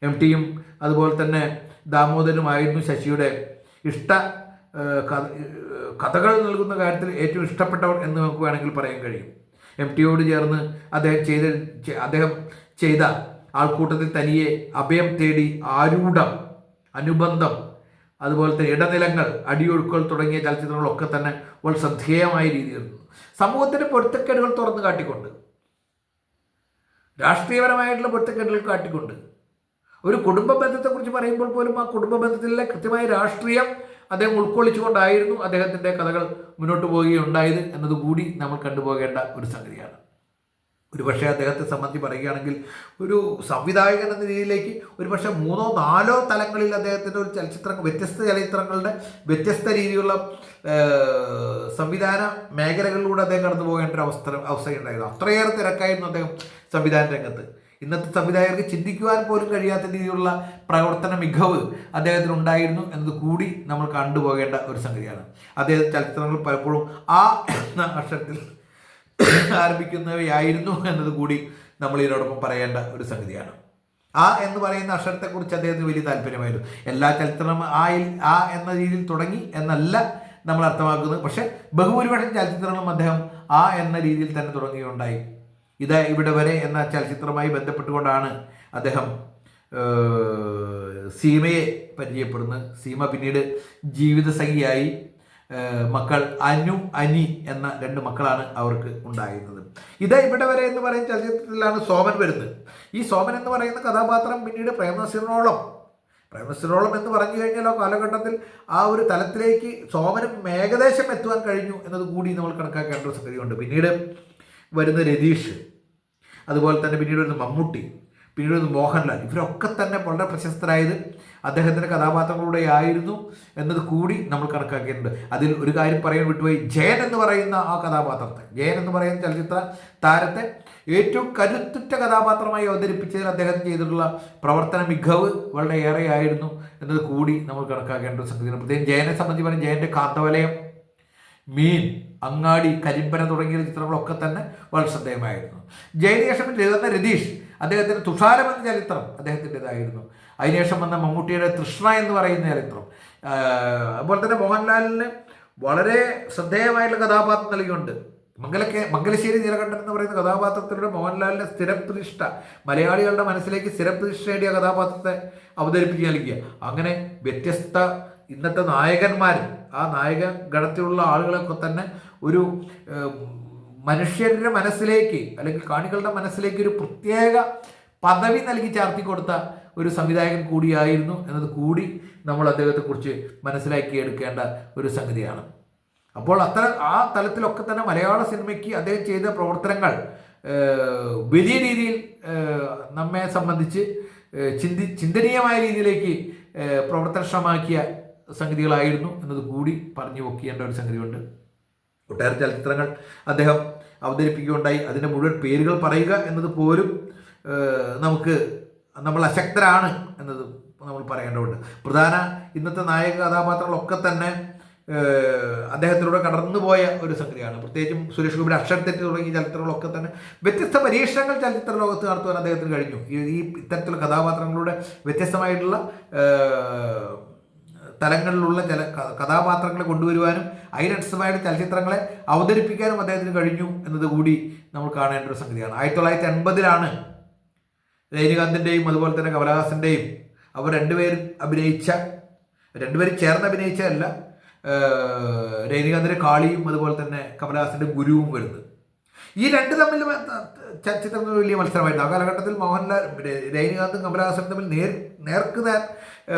എം ടിയും അതുപോലെ തന്നെ ദാമോദരനുമായിരുന്നു ശശിയുടെ ഇഷ്ട കഥ- കഥകൾ നൽകുന്ന കാര്യത്തിൽ ഏറ്റവും ഇഷ്ടപ്പെട്ടവർ എന്ന് നമുക്ക് വേണമെങ്കിൽ പറയാൻ കഴിയും. എം ടിയോട് ചേർന്ന് അദ്ദേഹം ചെയ്ത അദ്ദേഹം ചെയ്ത ആൾക്കൂട്ടത്തിൽ തനിയെ അഭയം തേടി ആരൂഢം അനുബന്ധം അതുപോലെ തന്നെ ഇടനിലങ്ങൾ അടിയൊഴുക്കുകൾ തുടങ്ങിയ ചലച്ചിത്രങ്ങളൊക്കെ തന്നെ വളരെ ശ്രദ്ധേയമായ രീതിയിൽ സമൂഹത്തിന്റെ പൊരുത്തക്കേടുകൾ തുറന്നു കാട്ടിക്കൊണ്ട് രാഷ്ട്രീയപരമായിട്ടുള്ള പൊരുത്തക്കേടുകൾ കാട്ടിക്കൊണ്ട് ഒരു കുടുംബ ബന്ധത്തെക്കുറിച്ച് പറയുമ്പോൾ പോലും ആ കുടുംബ ബന്ധത്തിലെ കൃത്യമായ രാഷ്ട്രീയം അദ്ദേഹം ഉൾക്കൊള്ളിച്ചുകൊണ്ടായിരുന്നു അദ്ദേഹത്തിന്റെ കഥകൾ മുന്നോട്ട് പോവുകയുണ്ടായത് എന്നതുകൂടി നമ്മൾ കണ്ടുപോകേണ്ട ഒരു സംഗതിയാണ്. ഒരുപക്ഷെ അദ്ദേഹത്തെ സംബന്ധിച്ച് പറയുകയാണെങ്കിൽ ഒരു സംവിധായകൻ എന്ന രീതിയിലേക്ക് ഒരുപക്ഷെ മൂന്നോ നാലോ തലങ്ങളിൽ അദ്ദേഹത്തിന്റെ ഒരു ചലച്ചിത്ര വ്യത്യസ്ത ചലച്ചിത്രങ്ങളുടെ വ്യത്യസ്ത രീതിയിലുള്ള സംവിധാന മേഖലകളിലൂടെ അദ്ദേഹം കടന്നു പോകേണ്ട ഒരു അവസ്ഥ അവസ്ഥയുണ്ടായിരുന്നു. അത്രയേറെ തിരക്കായിരുന്നു അദ്ദേഹം സംവിധാന രംഗത്ത് ഇന്നത്തെ സംവിധായകർക്ക് ചിന്തിക്കുവാൻ പോലും കഴിയാത്ത രീതിയിലുള്ള പ്രവർത്തന മികവ് അദ്ദേഹത്തിന് ഉണ്ടായിരുന്നു എന്നത് കൂടി നമ്മൾ കണ്ടുപോകേണ്ട ഒരു സംഗതിയാണ്. അദ്ദേഹം ചലച്ചിത്രങ്ങൾ പലപ്പോഴും ആ എന്ന അക്ഷരത്തിൽ ആരംഭിക്കുന്നവയായിരുന്നു എന്നത് കൂടി നമ്മൾ ഇതിനോടൊപ്പം പറയേണ്ട ഒരു സംഗതിയാണ്. ആ എന്ന് പറയുന്ന അക്ഷരത്തെക്കുറിച്ച് അദ്ദേഹത്തിന് വലിയ താല്പര്യമായിരുന്നു. എല്ലാ ചലച്ചിത്രം ആ ആ എന്ന രീതിയിൽ തുടങ്ങി എന്നല്ല നമ്മൾ അർത്ഥമാക്കുന്നത്. പക്ഷേ ബഹുഭൂരിപക്ഷം ചലച്ചിത്രങ്ങളും അദ്ദേഹം ആ എന്ന രീതിയിൽ തന്നെ തുടങ്ങുകയുണ്ടായി. ഇത് ഇവിടെ വരെ എന്ന ചലച്ചിത്രമായി ബന്ധപ്പെട്ടുകൊണ്ടാണ് അദ്ദേഹം സീമയെ പരിചയപ്പെടുന്നത് സീമ പിന്നീട് ജീവിതസഖിയായി മക്കൾ അനു അനി എന്ന രണ്ട് മക്കളാണ് അവർക്ക് ഉണ്ടായിരുന്നത്. ഇത് ഇവിടെ വരെ എന്ന് പറയുന്ന ചലച്ചിത്രത്തിലാണ് സോമൻ വരുന്നത്. ഈ സോമൻ എന്ന് പറയുന്ന കഥാപാത്രം പിന്നീട് പ്രേമനസീറിനോളം പ്രേമനസീറിനോളം എന്ന് പറഞ്ഞു കഴിഞ്ഞാൽ ആ കാലഘട്ടത്തിൽ ആ ഒരു തലത്തിലേക്ക് സോമനും ഏകദേശം എത്തുവാൻ കഴിഞ്ഞു എന്നത് കൂടി നമ്മൾ കണക്കാക്കേണ്ട ഒരു സംഗതിയുണ്ട്. പിന്നീട് വരുന്ന രതീഷ്. അതുപോലെ തന്നെ പിന്നീട് വരുന്ന മമ്മൂട്ടി പിന്നീട് വരുന്ന മോഹൻലാൽ. ഇവരൊക്കെ തന്നെ വളരെ പ്രശസ്തരായത് അദ്ദേഹത്തിന്റെ കഥാപാത്രങ്ങളുടെ ആയിരുന്നു എന്നത് കൂടി നമ്മൾ കണക്കാക്കിയിട്ടുണ്ട്. അതിൽ ഒരു കാര്യം പറയാൻ വിട്ടുപോയി. ജയൻ എന്ന് പറയുന്ന ആ കഥാപാത്രത്തെ ജയൻ എന്ന് പറയുന്ന ചലച്ചിത്ര താരത്തെ ഏറ്റവും കരുത്തുറ്റ കഥാപാത്രമായി അവതരിപ്പിച്ചതിൽ അദ്ദേഹം ചെയ്തിട്ടുള്ള പ്രവർത്തന മികവ് വളരെ ഏറെയായിരുന്നു എന്നത് കൂടി നമ്മൾ കണക്കാക്കേണ്ട ഒരു സംഗതിയാണ്. പ്രത്യേകം ജയനെ സംബന്ധിച്ച് പറഞ്ഞാൽ ജയന്റെ കാന്തവലയം മീൻ അങ്ങാടി കരിമ്പന തുടങ്ങിയ ചിത്രങ്ങളൊക്കെ തന്നെ വളരെ ശ്രദ്ധേയമായിരുന്നു. ജയനേഷം എഴുതുന്ന രതീഷ് അദ്ദേഹത്തിന്റെ തുഷാരം എന്ന ചരിത്രം അദ്ദേഹത്തിന്റെതായിരുന്നു അതിനുശേഷം വന്ന മമ്മൂട്ടിയുടെ തൃഷ്ണ എന്ന് പറയുന്ന ചരിത്രം. അതുപോലെ തന്നെ മോഹൻലാലിന് വളരെ ശ്രദ്ധേയമായിട്ടുള്ള കഥാപാത്രം നൽകിയുണ്ട് മംഗലക്കെ മംഗലശ്ശേരി നീലകണ്ഠൻ എന്ന് പറയുന്ന കഥാപാത്രത്തിലൂടെ മോഹൻലാലിന്റെ സ്ഥിരപ്രതിഷ്ഠ മലയാളികളുടെ മനസ്സിലേക്ക് സ്ഥിരപ്രതിഷ്ഠ നേടിയ കഥാപാത്രത്തെ അവതരിപ്പിക്കുക അങ്ങനെ വ്യത്യസ്ത ഇന്നത്തെ നായകന്മാരും ആ നായക ഗണത്തിലുള്ള ആളുകളൊക്കെ തന്നെ ഒരു മനുഷ്യരുടെ മനസ്സിലേക്ക് അല്ലെങ്കിൽ കാണികളുടെ മനസ്സിലേക്ക് ഒരു പ്രത്യേക പദവി നൽകി ചാർത്തി കൊടുത്ത ഒരു സംവിധായകൻ കൂടിയായിരുന്നു എന്നത് കൂടി നമ്മൾ അദ്ദേഹത്തെക്കുറിച്ച് മനസ്സിലാക്കിയെടുക്കേണ്ട ഒരു സംഗതിയാണ്. അപ്പോൾ അത്ര ആ തലത്തിലൊക്കെ തന്നെ മലയാള സിനിമയ്ക്ക് അദ്ദേഹം ചെയ്ത പ്രവർത്തനങ്ങൾ വലിയ രീതിയിൽ നമ്മെ സംബന്ധിച്ച് ചിന്തി ചിന്തനീയമായ രീതിയിലേക്ക് പ്രവർത്തനക്ഷമമാക്കിയ സംഗതികളായിരുന്നു എന്നത് കൂടി പറഞ്ഞു വെക്കേണ്ട ഒരു സംഗതിയുണ്ട്. ഒട്ടേറെ ചലച്ചിത്രങ്ങൾ അദ്ദേഹം അവതരിപ്പിക്കുകയുണ്ടായി. അതിന്റെ മുഴുവൻ പേരുകൾ പറയുക എന്നത് പോലും നമുക്ക് നമ്മൾ അശക്തരാണ് എന്നത് നമ്മൾ പറയേണ്ടതുണ്ട്. പ്രധാന ഇന്നത്തെ നായക കഥാപാത്രങ്ങളൊക്കെ തന്നെ അദ്ദേഹത്തിലൂടെ കടന്നുപോയ ഒരു സംഗതിയാണ്. പ്രത്യേകിച്ചും സുരേഷ് ഗോപിയുടെ അക്ഷരത്തെറ്റ് തുടങ്ങിയ ചലച്ചിത്രങ്ങളൊക്കെ തന്നെ വ്യത്യസ്ത പരീക്ഷണങ്ങൾ ചലച്ചിത്ര ലോകത്ത് നടത്തുവാൻ അദ്ദേഹത്തിന് കഴിഞ്ഞു. ഈ ഇത്തരത്തിലുള്ള കഥാപാത്രങ്ങളുടെ വ്യത്യസ്തമായിട്ടുള്ള തലങ്ങളിലുള്ള ചില കഥാപാത്രങ്ങളെ കൊണ്ടുവരുവാനും അതിനനുസൃതമായിട്ട് ചലച്ചിത്രങ്ങളെ അവതരിപ്പിക്കാനും അദ്ദേഹത്തിന് കഴിഞ്ഞു എന്നതുകൂടി നമ്മൾ കാണേണ്ട ഒരു സംഗതിയാണ്. ആയിരത്തി തൊള്ളായിരത്തി എൺപതിലാണ് രജനീകാന്തിന്റെയും അതുപോലെ തന്നെ കമലഹാസന്റെയും അവർ രണ്ടുപേരും അഭിനയിച്ച രണ്ടുപേരും ചേർന്ന് അഭിനയിച്ചതല്ല രജനീകാന്തിന്റെ കാളിയും അതുപോലെ തന്നെ കമലഹാസന്റെ ഗുരുവും വരുന്നത്. ഈ രണ്ട് തമ്മിൽ ചലച്ചിത്രങ്ങൾ വലിയ മത്സരമായിരുന്നു. ആ കാലഘട്ടത്തിൽ മോഹൻലാൽ രജനീകാന്തും കമലഹാസനും തമ്മിൽ നേർ നേർക്ക് നേർ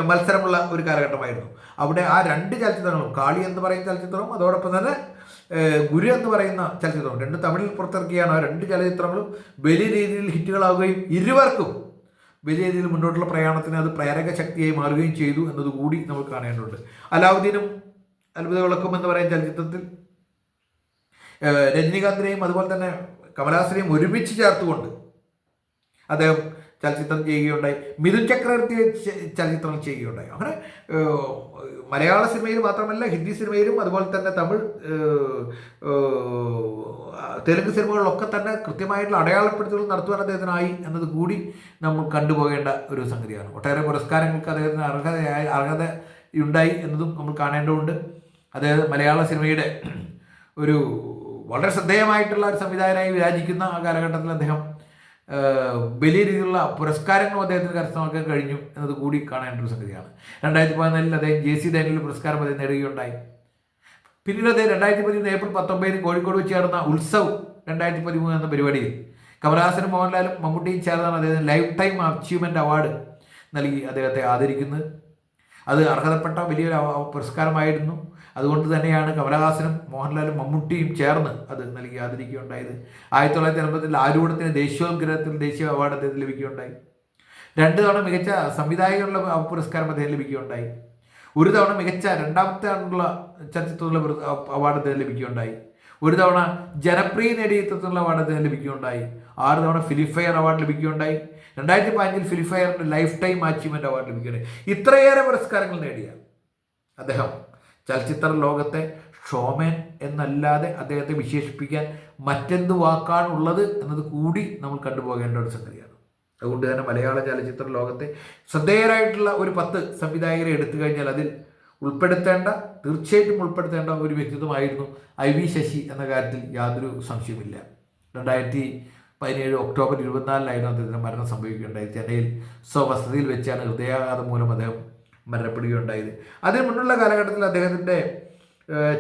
മത്സരമുള്ള ഒരു കാലഘട്ടമായിരുന്നു. അവിടെ ആ രണ്ട് ചലച്ചിത്രങ്ങളും കാളി എന്ന് പറയുന്ന ചലച്ചിത്രവും അതോടൊപ്പം തന്നെ ഗുരു എന്ന് പറയുന്ന ചലച്ചിത്രവും രണ്ട് തമിഴിൽ പുറത്തിറക്കിയാണ് ആ രണ്ട് ചലച്ചിത്രങ്ങളും വലിയ രീതിയിൽ ഹിറ്റുകളാവുകയും ഇരുവർക്കും വലിയ രീതിയിൽ മുന്നോട്ടുള്ള പ്രയാണത്തിന് അത് പ്രേരക ശക്തിയായി മാറുകയും ചെയ്തു എന്നതുകൂടി നമ്മൾ കാണേണ്ടതുണ്ട്. അലാവുദ്ദീനും അത്ഭുത വിളക്കും എന്ന് പറയുന്ന ചലച്ചിത്രത്തിൽ രജനീകാന്തിനെയും അതുപോലെ തന്നെ കമലാസിനെയും ഒരുമിച്ച് ചേർത്തുകൊണ്ട് അദ്ദേഹം ചലച്ചിത്രം ചെയ്യുകയുണ്ടായി. മിഥുൻ ചക്രവർത്തി ചലച്ചിത്രം ചെയ്യുകയുണ്ടായി. അങ്ങനെ മലയാള സിനിമയിൽ മാത്രമല്ല ഹിന്ദി സിനിമയിലും അതുപോലെ തന്നെ തമിഴ് തെലുങ്ക് സിനിമകളിലൊക്കെ തന്നെ കൃത്യമായിട്ടുള്ള അടയാളപ്പെടുത്തലുകൾ നടത്തുവാൻ അദ്ദേഹത്തിനായി എന്നത് കൂടി നമ്മൾ കണ്ടുപോകേണ്ട ഒരു സംഗതിയാണ്. ഒട്ടേറെ പുരസ്കാരങ്ങൾക്ക് അദ്ദേഹത്തിന് അർഹതയായ അർഹത ഉണ്ടായി എന്നതും നമ്മൾ കാണേണ്ടതുണ്ട്. അദ്ദേഹം മലയാള സിനിമയുടെ ഒരു വളരെ ശ്രദ്ധേയമായിട്ടുള്ള ഒരു സംവിധായകനായി വിരാജിക്കുന്ന ആ കാലഘട്ടത്തിൽ അദ്ദേഹം വലിയ രീതിയിലുള്ള പുരസ്കാരങ്ങളും അദ്ദേഹത്തിന് കരസ്ഥമാക്കാൻ കഴിഞ്ഞു എന്നത് കൂടി കാണേണ്ട ഒരു സംഗതിയാണ് രണ്ടായിരത്തി പതിനാലിൽ അദ്ദേഹം ജെ സി ഡാനിയൽ പുരസ്കാരം അദ്ദേഹം നേടുകയുണ്ടായി. പിന്നീട് അദ്ദേഹം രണ്ടായിരത്തി പതിമൂന്ന് ഏപ്രിൽ പത്തൊമ്പതിന് കോഴിക്കോട് വെച്ച് ചേർന്ന ഉത്സവ് രണ്ടായിരത്തി പതിമൂന്ന് എന്ന പരിപാടിയിൽ കമലഹാസനും മോഹൻലാലും മമ്മൂട്ടിയും ചേർന്നാണ് അദ്ദേഹത്തിന് ലൈഫ് ടൈം അച്ചീവ്മെന്റ് അവാർഡ് നൽകി അദ്ദേഹത്തെ ആദരിക്കുന്നത്. അത് അർഹതപ്പെട്ട വലിയൊരു പുരസ്കാരമായിരുന്നു. അതുകൊണ്ട് തന്നെയാണ് കമലഹാസനും മോഹൻലാലും മമ്മൂട്ടിയും ചേർന്ന് അത് നൽകി ആദരിക്കുകയുണ്ടായത്. ആയിരത്തി തൊള്ളായിരത്തി എൺപത്തിൽ ആരൂഢത്തിന് ദേശീയോദ്ഗ്രഹത്തിൽ ദേശീയ അവാർഡ് അദ്ദേഹത്തിന് ലഭിക്കുകയുണ്ടായി. രണ്ട് തവണ മികച്ച സംവിധായകനുള്ള പുരസ്കാരം അദ്ദേഹം ലഭിക്കുകയുണ്ടായി. ഒരു തവണ മികച്ച രണ്ടാമത്തെ ആണ്ടുള്ള ചലച്ചിത്രത്തിലുള്ള അവാർഡ് അദ്ദേഹം ലഭിക്കുകയുണ്ടായി. ഒരു തവണ ജനപ്രിയ നേടിയ ചിത്രത്തിലുള്ള അവാർഡ് അദ്ദേഹം ലഭിക്കുകയുണ്ടായി. ആറ് തവണ ഫിലിഫെയർ അവാർഡ് ലഭിക്കുകയുണ്ടായി. രണ്ടായിരത്തി പതിനഞ്ചിൽ ഫിലിഫയറിന്റെ ലൈഫ് ടൈം അച്ചീവ്മെന്റ് അവാർഡ് ലഭിക്കുന്നത് ഇത്രയേറെ പുരസ്കാരങ്ങൾ നേടിയ അദ്ദേഹം ചലച്ചിത്ര ലോകത്തെ ഷോമേൻ എന്നല്ലാതെ അദ്ദേഹത്തെ വിശേഷിപ്പിക്കാൻ മറ്റെന്ത് വാക്കാണുള്ളത് എന്നത് കൂടി നമ്മൾ കണ്ടുപോകേണ്ട ഒരു സംഗതിയാണ്. അതുകൊണ്ട് തന്നെ മലയാള ചലച്ചിത്ര ലോകത്തെ ശ്രദ്ധേയരായിട്ടുള്ള ഒരു പത്ത് സംവിധായകരെ എടുത്തു കഴിഞ്ഞാൽ അതിൽ ഉൾപ്പെടുത്തേണ്ട തീർച്ചയായിട്ടും ഉൾപ്പെടുത്തേണ്ട ഒരു വ്യക്തിത്വമായിരുന്നു ഐ വി ശശി എന്ന കാര്യത്തിൽ യാതൊരു സംശയമില്ല രണ്ടായിരത്തി പതിനേഴ് ഒക്ടോബർ ഇരുപത്തിനാലിനായിരുന്നു അദ്ദേഹത്തിന് മരണം സംഭവിക്കുകയുണ്ടായി ചെന്നൈയിൽ സ്വവസതിയിൽ വെച്ചാണ് ഹൃദയാഘാതം മൂലം അദ്ദേഹം മരണപ്പെടുകയുണ്ടായത്. അതിന് മുന്നുള്ള കാലഘട്ടത്തിൽ അദ്ദേഹത്തിന്റെ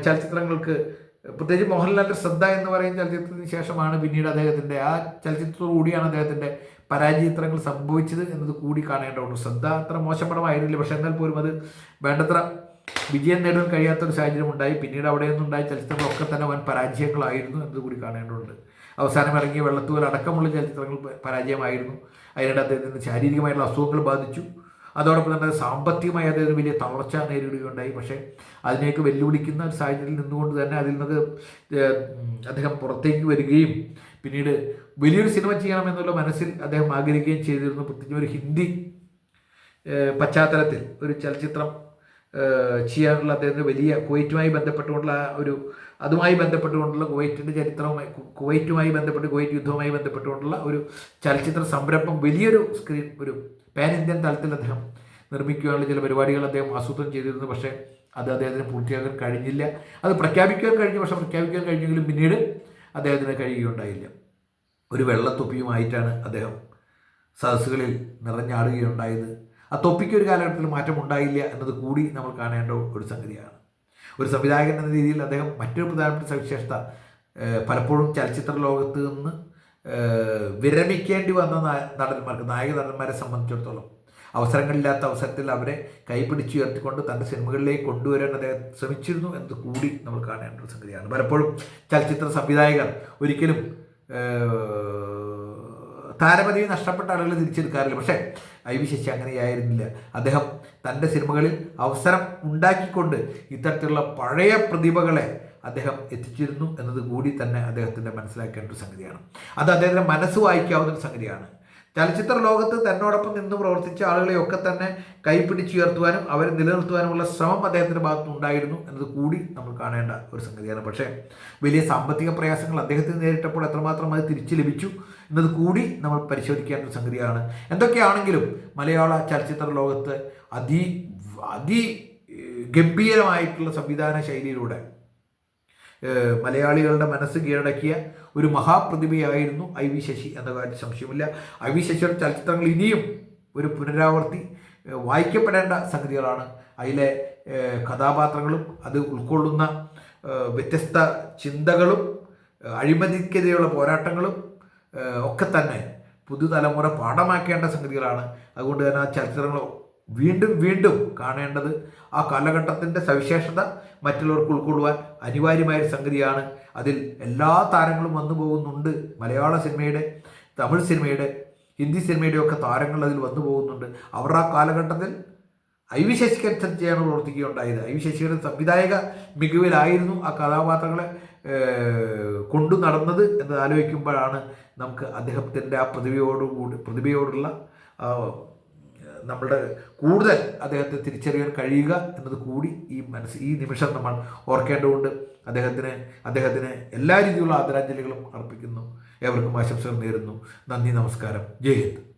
ചലച്ചിത്രങ്ങൾക്ക് പ്രത്യേകിച്ച് മോഹൻലാലിന്റെ ശ്രദ്ധ എന്ന് പറയുന്ന ചലച്ചിത്രത്തിന് ശേഷമാണ് പിന്നീട് അദ്ദേഹത്തിന്റെ ആ ചലച്ചിത്രത്തോടു കൂടിയാണ് അദ്ദേഹത്തിന്റെ പരാജയത്രങ്ങൾ സംഭവിച്ചത് എന്നത് കൂടി കാണേണ്ടതുണ്ട്. ശ്രദ്ധ അത്ര മോശം പടമായിരുന്നില്ല പക്ഷേ എന്നാൽ പോലും അത് വേണ്ടത്ര വിജയം നേടാൻ കഴിയാത്തൊരു സാഹചര്യം ഉണ്ടായി പിന്നീട് അവിടെ നിന്നുണ്ടായ ചലച്ചിത്രങ്ങളൊക്കെ തന്നെ വൻ പരാജയങ്ങളായിരുന്നു എന്നത് കൂടി കാണേണ്ടതുണ്ട്. അവസാനം ഇറങ്ങിയ വെള്ളത്തൂവൽ അടക്കമുള്ള ചലച്ചിത്രങ്ങൾ പരാജയമായിരുന്നു. അതിനിടെ അദ്ദേഹത്തിന് ശാരീരികമായിട്ടുള്ള അസുഖങ്ങൾ ബാധിച്ചു. അതോടൊപ്പം തന്നെ സാമ്പത്തികമായി അദ്ദേഹത്തിന് വലിയ തളർച്ച നേരിടുകയുണ്ടായി. പക്ഷേ അതിനെയൊക്കെ വെല്ലുവിളിക്കുന്ന ഒരു സാഹചര്യത്തിൽ നിന്നുകൊണ്ട് തന്നെ അതിൽ നിന്ന് അദ്ദേഹം പുറത്തേക്ക് വരികയും പിന്നീട് വലിയൊരു സിനിമ ചെയ്യണമെന്നുള്ള മനസ്സിൽ അദ്ദേഹം ആഗ്രഹിക്കുകയും ചെയ്തിരുന്നു. പ്രത്യേകിച്ച് ഒരു ഹിന്ദി പശ്ചാത്തലത്തിൽ ഒരു ചലച്ചിത്രം ചെയ്യാനുള്ള അദ്ദേഹത്തിന് വലിയ കുവൈറ്റുമായി ബന്ധപ്പെട്ടുകൊണ്ടുള്ള ഒരു അതുമായി ബന്ധപ്പെട്ടുകൊണ്ടുള്ള കുവൈറ്റിന്റെ ചരിത്രവുമായി കുവൈറ്റുമായി ബന്ധപ്പെട്ട് കുവൈറ്റ് യുദ്ധവുമായി ബന്ധപ്പെട്ടുകൊണ്ടുള്ള ഒരു ചലച്ചിത്ര സംരംഭം വലിയൊരു സ്ക്രീൻ ഒരു പാൻ ഇന്ത്യൻ തലത്തിൽ അദ്ദേഹം നിർമ്മിക്കുവാനുള്ള ചില പരിപാടികൾ അദ്ദേഹം ആസൂത്രണം ചെയ്തിരുന്നു പക്ഷേ അത് അദ്ദേഹത്തിന് പൂർത്തിയാക്കാൻ കഴിഞ്ഞില്ല. അത് പ്രഖ്യാപിക്കാൻ കഴിഞ്ഞു പക്ഷേ പ്രഖ്യാപിക്കാൻ കഴിഞ്ഞെങ്കിലും പിന്നീട് അദ്ദേഹത്തിന് കഴിയുകയുണ്ടായില്ല. ഒരു വെള്ളത്തൊപ്പിയുമായിട്ടാണ് അദ്ദേഹം സദസ്സുകളിൽ നിറഞ്ഞാടുകയുണ്ടായത്. ആ തൊപ്പിക്ക് ഒരു കാലഘട്ടത്തിൽ മാറ്റമുണ്ടായില്ല എന്നത് കൂടി നമ്മൾ കാണേണ്ട ഒരു സംഗതിയാണ്. ഒരു സംവിധായകൻ എന്ന രീതിയിൽ അദ്ദേഹം മറ്റൊരു പ്രധാനപ്പെട്ട സവിശേഷത പലപ്പോഴും ചലച്ചിത്ര ലോകത്ത് നിന്ന് വിരമിക്കേണ്ടി വന്ന നടന്മാർക്ക് നായക നടന്മാരെ സംബന്ധിച്ചിടത്തോളം അവസരങ്ങളില്ലാത്ത അവസരത്തിൽ അവരെ കൈപിടിച്ച് ഉയർത്തിക്കൊണ്ട് തന്റെ സിനിമകളിലേക്ക് കൊണ്ടുവരാൻ അദ്ദേഹം ശ്രമിച്ചിരുന്നു എന്നത് കൂടി നമ്മൾ കാണേണ്ട ഒരു സംഗതിയാണ്. പലപ്പോഴും ചലച്ചിത്ര സംവിധായകർ ഒരിക്കലും താരപദവി നഷ്ടപ്പെട്ട ആളുകൾ തിരിച്ചെടുക്കാറില്ല. പക്ഷേ ഐ വി ശശി അങ്ങനെയായിരുന്നില്ല. അദ്ദേഹം തന്റെ സിനിമകളിൽ അവസരം ഉണ്ടാക്കിക്കൊണ്ട് ഇത്തരത്തിലുള്ള പഴയ പ്രതിഭകളെ അദ്ദേഹം എത്തിച്ചിരുന്നു എന്നത് കൂടി തന്നെ അദ്ദേഹത്തിന്റെ മനസ്സിലാക്കേണ്ട ഒരു സംഗതിയാണ്. അത് അദ്ദേഹത്തിന്റെ മനസ്സ് വായിക്കാവുന്ന ഒരു സംഗതിയാണ്. ചലച്ചിത്ര ലോകത്ത് തന്നോടൊപ്പം നിന്ന് പ്രവർത്തിച്ച ആളുകളെയൊക്കെ തന്നെ കൈപ്പിടിച്ചുയർത്തുവാനും അവരെ നിലനിർത്തുവാനുമുള്ള ശ്രമം അദ്ദേഹത്തിന്റെ ഭാഗത്ത് ഉണ്ടായിരുന്നു എന്നത് കൂടി നമ്മൾ കാണേണ്ട ഒരു സംഗതിയാണ്. പക്ഷേ വലിയ സാമ്പത്തിക പ്രയാസങ്ങൾ അദ്ദേഹത്തിന് നേരിട്ടപ്പോൾ എത്രമാത്രം അത് തിരിച്ചു ലഭിച്ചു? എന്നത് കൂടി നമ്മൾ പരിശോധിക്കേണ്ട സംഗതിയാണ്. എന്തൊക്കെയാണെങ്കിലും മലയാള ചലച്ചിത്ര ലോകത്ത് അതി അതി ഗംഭീരമായിട്ടുള്ള സംവിധാന ശൈലിയിലൂടെ മലയാളികളുടെ മനസ്സ് കീഴടക്കിയ ഒരു മഹാപ്രതിഭയായിരുന്നു ഐ വി ശശി എന്ന കാര്യത്തിൽ സംശയമില്ല. ഐ വി ശശിയുടെ ചലച്ചിത്രങ്ങൾ ഇനിയും ഒരു പുനരാവർത്തി വായിക്കപ്പെടേണ്ട സംഗതികളാണ്. അതിലെ കഥാപാത്രങ്ങളും അത് ഉൾക്കൊള്ളുന്ന വ്യത്യസ്ത ചിന്തകളും അഴിമതിക്കെതിരെയുള്ള പോരാട്ടങ്ങളും ഒക്കെ തന്നെ പുതുതലമുറ പാഠമാക്കേണ്ട സംഗതികളാണ്. അതുകൊണ്ട് തന്നെ ആ ചലച്ചിത്രങ്ങൾ വീണ്ടും വീണ്ടും കാണേണ്ടത് ആ കാലഘട്ടത്തിന്റെ സവിശേഷത മറ്റുള്ളവർക്ക് ഉൾക്കൊള്ളുവാൻ അനിവാര്യമായൊരു സംഗതിയാണ്. അതിൽ എല്ലാ താരങ്ങളും വന്നു പോകുന്നുണ്ട്. മലയാള സിനിമയുടെ തമിഴ് സിനിമയുടെ ഹിന്ദി സിനിമയുടെ ഒക്കെ താരങ്ങൾ അതിൽ വന്നു പോകുന്നുണ്ട്. അവർ ആ കാലഘട്ടത്തിൽ ഐ വി ശശിക്കനുസരിച്ചാണ് പ്രവർത്തിക്കുകയുണ്ടായത്. ഐ വി സംവിധായക മികവിലായിരുന്നു ആ കഥാപാത്രങ്ങളെ കൊണ്ടു നടന്നത് എന്ന് ആലോചിക്കുമ്പോഴാണ് നമുക്ക് അദ്ദേഹത്തിന്റെ ആ പ്രതിഭയോടുകൂടി പ്രതിഭയോടുള്ള ആ, നമ്മളുടെ കൂടുതൽ അദ്ദേഹത്തെ തിരിച്ചറിയാൻ കഴിയുക എന്നത് കൂടി ഈ മനസ്സ് ഈ നിമിഷം നമ്മൾ ഓർക്കേണ്ടതുകൊണ്ട് അദ്ദേഹത്തിന് അദ്ദേഹത്തിന് എല്ലാ രീതിയിലുള്ള ആദരാഞ്ജലികളും അർപ്പിക്കുന്നു. ഏവർക്കും ആശംസകൾ നേരുന്നു. നന്ദി നമസ്കാരം. ജയ് ഹിന്ദ്.